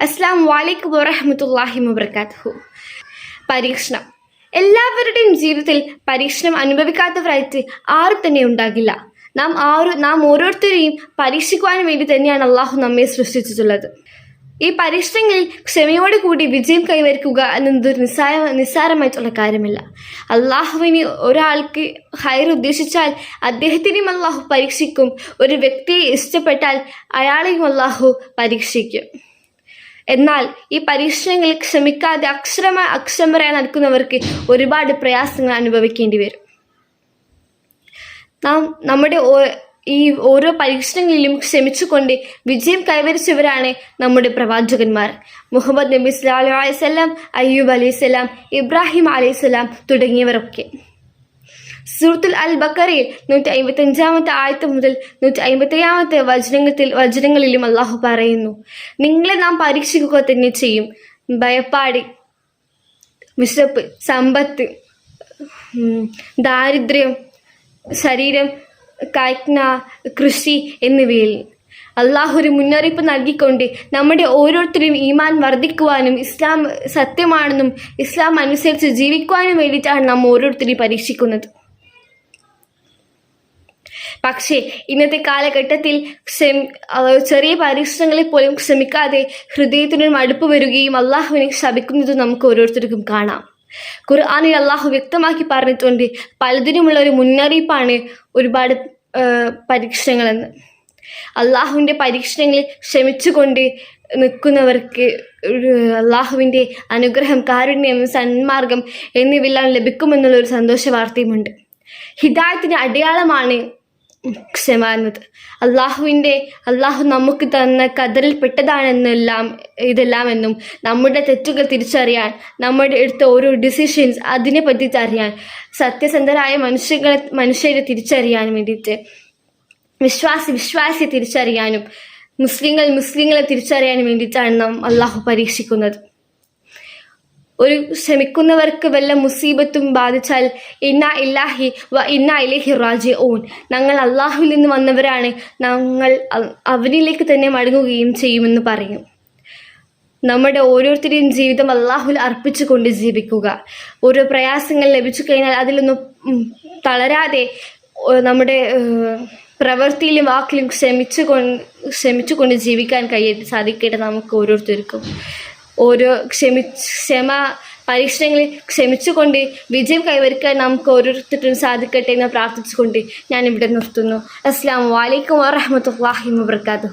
അസ്സലാമു അലൈക്കും വറഹ്മത്തുള്ളാഹി വബറകാതുഹു. പരീക്ഷണം. എല്ലാവരുടെയും ജീവിതത്തിൽ പരീക്ഷണം അനുഭവിക്കാത്തവരായിട്ട് ആരും തന്നെ ഉണ്ടാകില്ല. നാം ആരും നാം ഓരോരുത്തരെയും പരീക്ഷിക്കുവാൻ വേണ്ടി തന്നെയാണ് അള്ളാഹു നമ്മെ സൃഷ്ടിച്ചിട്ടുള്ളത്. ഈ പരീക്ഷണങ്ങളിൽ ക്ഷമയോടെ കൂടി വിജയം കൈവരിക്കുക എന്നത് നിസ്സാര നിസ്സാരമായിട്ടുള്ള കാര്യമല്ല. അള്ളാഹുവിന് ഒരാൾക്ക് ഹൈർ ഉദ്ദേശിച്ചാൽ അദ്ദേഹത്തിനെയും അള്ളാഹു പരീക്ഷിക്കും. ഒരു വ്യക്തിയെ ഇഷ്ടപ്പെട്ടാൽ അയാളെയും അള്ളാഹു പരീക്ഷിക്കും. എന്നാൽ ഈ പരീക്ഷണങ്ങളിൽ ക്ഷമിക്കാതെ അക്ഷരമ അക്ഷരം പറയാൻ നടക്കുന്നവർക്ക് ഒരുപാട് പ്രയാസങ്ങൾ അനുഭവിക്കേണ്ടി വരും. നാം നമ്മുടെ ഈ ഓരോ പരീക്ഷണങ്ങളിലും ക്ഷമിച്ചുകൊണ്ട് വിജയം കൈവരിച്ചവരാണ് നമ്മുടെ പ്രവാചകന്മാർ. മുഹമ്മദ് നബി സ്വലാ അലൈഹി വസല്ലം അയ്യൂബ് അലൈഹി സ്വലാം ഇബ്രാഹിം അലൈഹി സ്വലാം തുടങ്ങിയവരൊക്കെ. സൂറത്തുൽ അൽ ബക്കറയിൽ നൂറ്റി അമ്പത്തി അഞ്ചാമത്തെ ആയത്ത് മുതൽ നൂറ്റി അമ്പത്തി ഏഴാമത്തെ വചനത്തിൽ വചനങ്ങളിലും അള്ളാഹു പറയുന്നു നിങ്ങളെ നാം പരീക്ഷിക്കുക തന്നെ ചെയ്യും. ഭയപ്പാട് വിശപ്പ് സമ്പത്ത് ദാരിദ്ര്യം ശരീരം കൈക്ന കൃഷി എന്നിവയിൽ അള്ളാഹു ഒരു മുന്നറിയിപ്പ് നൽകിക്കൊണ്ട് നമ്മുടെ ഓരോരുത്തരും ഈമാൻ വർദ്ധിക്കുവാനും ഇസ്ലാം സത്യമാണെന്നും ഇസ്ലാം അനുസരിച്ച് ജീവിക്കുവാനും വേണ്ടിയിട്ടാണ് നാം ഓരോരുത്തരെയും പരീക്ഷിക്കുന്നത്. പക്ഷേ ഇന്നത്തെ കാലഘട്ടത്തിൽ ചെറിയ പരീക്ഷണങ്ങളിൽ പോലും ക്ഷമിക്കാതെ ഹൃദയത്തിനൊരു മടുപ്പ് വരികയും അള്ളാഹുവിനെ ശപിക്കുന്നത് നമുക്ക് ഓരോരുത്തർക്കും കാണാം. ഖുർആാനിൽ അള്ളാഹു വ്യക്തമാക്കി പറഞ്ഞിട്ടുണ്ട് പലതിനുമുള്ള ഒരു മുന്നറിയിപ്പാണ് ഒരുപാട് പരീക്ഷണങ്ങളെന്ന്. അള്ളാഹുവിന്റെ പരീക്ഷണങ്ങളിൽ ക്ഷമിച്ചുകൊണ്ട് നിൽക്കുന്നവർക്ക് അള്ളാഹുവിന്റെ അനുഗ്രഹം കാരുണ്യം സന്മാർഗം എന്നിവയെല്ലാം ലഭിക്കുമെന്നുള്ള ഒരു സന്തോഷ വാർത്തയുമുണ്ട് ഹിദായത്തിന് അടയാളമാണ് ക്ഷമ എന്നത് അള്ളാഹുവിന്റെ അള്ളാഹു നമുക്ക് തന്ന കതറിൽപ്പെട്ടതാണെന്നെല്ലാം ഇതെല്ലാം എന്നും നമ്മുടെ തെറ്റുകൾ തിരിച്ചറിയാൻ നമ്മുടെ എടുത്ത ഓരോ ഡിസിഷൻസ് അതിനെ പറ്റി അറിയാൻ സത്യസന്ധരായ മനുഷ്യരെ മനുഷ്യരെ തിരിച്ചറിയാൻ വേണ്ടിയിട്ട് വിശ്വാസി വിശ്വാസിയെ തിരിച്ചറിയാനും മുസ്ലിങ്ങൾ മുസ്ലിങ്ങളെ തിരിച്ചറിയാനും വേണ്ടിയിട്ടാണ് നാം അള്ളാഹു പരീക്ഷിക്കുന്നത്. ഒരു ക്ഷമിക്കുന്നവർക്ക് വല്ല മുസീബത്തും ബാധിച്ചാൽ ഇന്ന ഇല്ലാഹി വ ഇന്ന ഇലഹി റാജി ഓൻ ഞങ്ങൾ അള്ളാഹുവിൽ നിന്ന് വന്നവരാണ്. ഞങ്ങൾ അവനിലേക്ക് തന്നെ മടങ്ങുകയും ചെയ്യുമെന്ന് പറയും. നമ്മുടെ ഓരോരുത്തരുടെയും ജീവിതം അള്ളാഹുൽ അർപ്പിച്ചുകൊണ്ട് ജീവിക്കുക. ഓരോ പ്രയാസങ്ങൾ ലഭിച്ചു കഴിഞ്ഞാൽ അതിലൊന്നും തളരാതെ നമ്മുടെ പ്രവൃത്തിയിലും വാക്കിലും ക്ഷമിച്ചു കൊണ്ട് ജീവിക്കാൻ കഴിയ സാധിക്കട്ടെ നമുക്ക് ഓരോരുത്തർക്കും. ഓരോ ക്ഷമി ക്ഷമ പരീക്ഷണങ്ങളിൽ ക്ഷമിച്ചുകൊണ്ട് വിജയം കൈവരിക്കാൻ നമുക്ക് ഓരോരുത്തർക്കും സാധിക്കട്ടെ എന്ന് പ്രാർത്ഥിച്ചുകൊണ്ട് ഞാൻ ഇവിടെ നിർത്തുന്നു. അസ്സാം വലൈക്കും വാഹമത്തല്ലാഹി വാബർക്കാത്തു